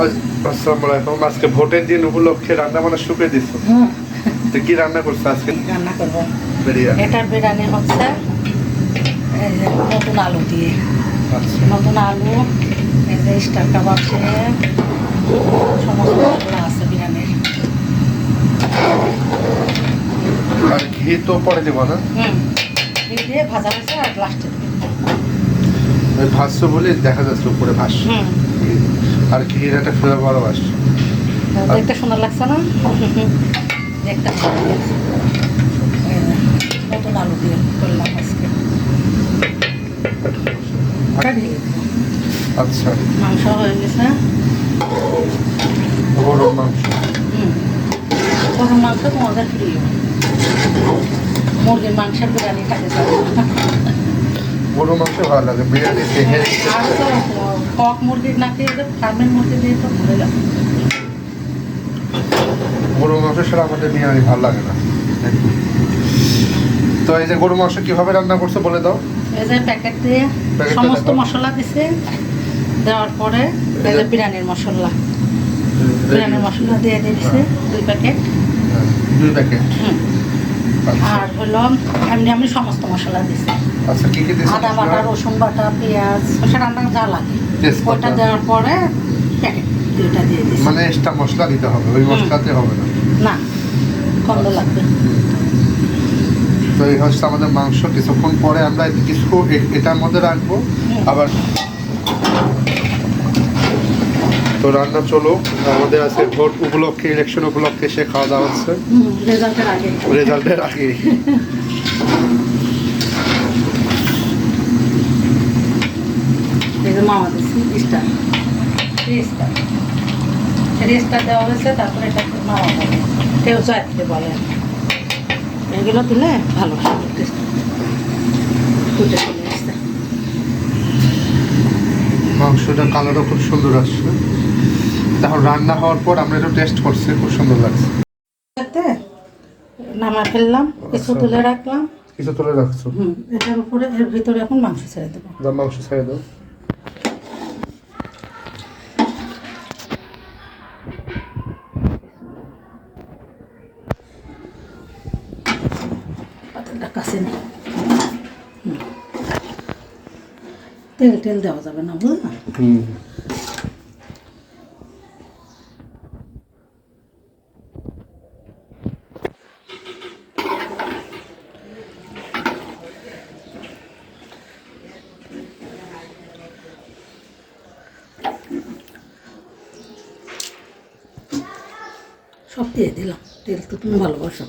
আসসালামু আলাইকুম। আজকে ভোটের দিন উপলক্ষে রান্না বান্না শুকিয়ে দিচ্ছ তো কি রান্না করছ আজকে? রান্না করব? বিরিয়ানি। এটার বিরিয়ানি হচ্ছে নতুন আলু দিয়ে। আচ্ছা। নতুন আলু এই যে স্টার কাবাব দিয়ে সমস্ত মশলা আছে বিরিয়ানির। আর ঘি তো পরে দেবো না? ঘি দিয়ে ভাজা হয়েছে আর লাস্টে ভাজছো বলে দেখা যাচ্ছে উপরে ভাস। হুম। আর ঘির একটা ফ্লেভারও আসছে। দেখতে সুন্দর লাগছে না? দেখতে নতুন আলু দিয়ে করলাম আজকে? দিলাম। আচ্ছা। মাংস হয়ে গেছে। গরুর মাংস। হুম। গরুর মাংস তোমাদের প্রিয়। মুরগির মাংসের বিরিয়ানি গরুর মাংস ভালো লাগে বিরিয়ানি দেখে কক মুরগির না খেয়ে ফার্মের মুরগি দিয়ে তো ভালো লাগে। গরুর মাংস ছাড়া আমাদের বিরিয়ানি ভালো লাগে না। তো এই যে গরুর মাংস কীভাবে রান্না করছ বলে দাও। এই যে প্যাকেট দিয়ে সমস্ত মশলা দিছে দেওয়ার পরে এই যে বিরিয়ানির মশলা। বিরিয়ানির মশলা দিয়ে দিয়েছে দুই প্যাকেট। দুই প্যাকেট। আর হলো এমনি আমি সমস্ত মশলা দিছি। আচ্ছা কি কি আদা বাটা রসুন বাটা পেঁয়াজ সেটা যা লাগে। ওটা দেওয়ার পরে প্যাকেট দুইটা দিয়ে মানে এক্সট্রা মশলা দিতে হবে ওই মশলাতে হবে না? না গন্ধ লাগবে। তো এই হচ্ছে আমাদের মাংস কিছুক্ষণ পরে আমরা কিছু এটার মধ্যে রাখব আবার তো রান্না চলো আমাদের আজকে ভোট উপলক্ষে ইলেকশন উপলক্ষে সে খাওয়া দাওয়া হচ্ছে। রেজাল্টের আগে। রেজাল্টের আগে। যে মামা দিচ্ছি স্টার স্টার স্টার দেওয়া হয়েছে তারপরে এটা মামা বলে। কেউ জয়ত্রী বলে এগুলো দিলে ভালো টেস্ট ফুটে চলে আসছে। মাংসটা কালারও খুব সুন্দর আসছে। তখন রান্না হওয়ার পর আমরা একটু টেস্ট করছি খুব সুন্দর লাগছে। নামা ফেললাম কিছু আচ্ছা। তুলে রাখলাম। কিছু তুলে রাখছো? হুম এটার উপরে এর ভিতরে এখন মাংস ছেড়ে দেবো। মাংস ছেড়ে দাও। কাছে নেই। তেল টেল দেওয়া যাবে না বুঝলে? হুম। সব দিয়ে দিলাম। তেল তো তুমি ভালোবাসো।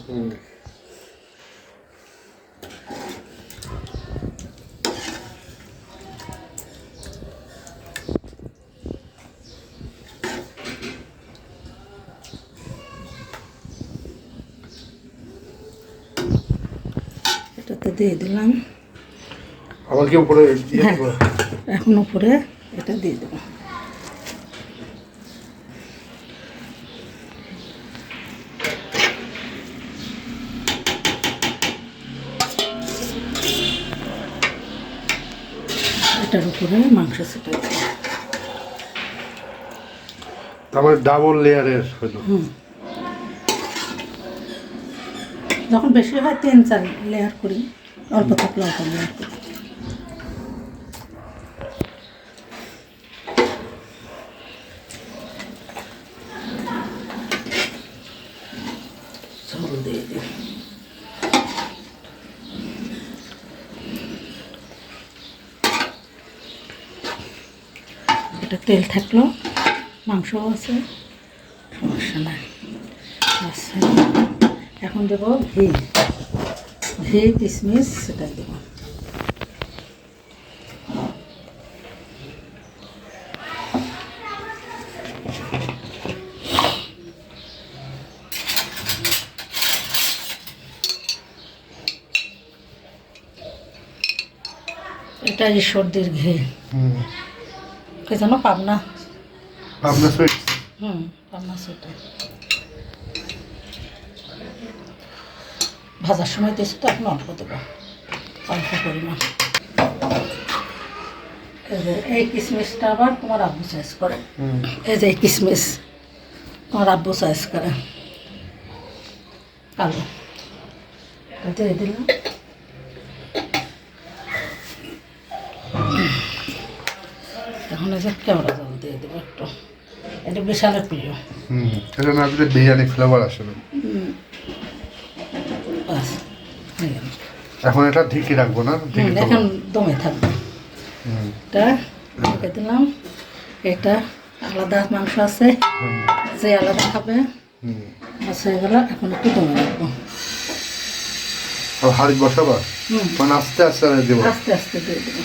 দিয়ে দিলাম। আবার কি উপরে হ্যাঁ এখন উপরে এটা দিয়ে দেবো। এটার উপরে মাংস সেটা তারপরে ডাবল লেয়ারের হলো। যখন বেশি হয় তিন চার লেয়ার করি। অল্প থাকলে অল্প দিই। তেল থাকল মাংস আছে। সমস্যা নাই। আচ্ছা এখন দেব ঘি। ঘি কিশমিশ সেটা দেব এটা ঈশ্বরদের ঘি। কে যেন পাবনা। আপনার সুইট হুম পাবনা সেটা ভাজার সময় দিয়েছি তো এখন অল্প দেবো। অল্প পরিমাণ। এই কিশমিশটা আবার তোমার আব্বু চয়েস করে। এই যে এই কিশমিশ তোমার আব্বু চয়েস করে। কালো। এটা দিয়ে দিলাম। এখন এই যে কেওড়া জল দিয়ে দেবো একটু। এটা বিশালের প্রিয়। হুম এটা না দিলে বিরিয়ানি ফ্লেভার আসবে বাস হয়ে গেল এখন এটা ঢেকে রাখব না? এখন দমে থাকবে। এটা ঢেকে দিলাম। এটা আলাদা মাংস আছে। যে আলাদা খাবে আছে এগুলো এখন একটু দমে রাখব। আর হাড়ি বসাবা? হুম। মানে আস্তে আস্তে দেবো। আস্তে আস্তে দিয়ে দেবো।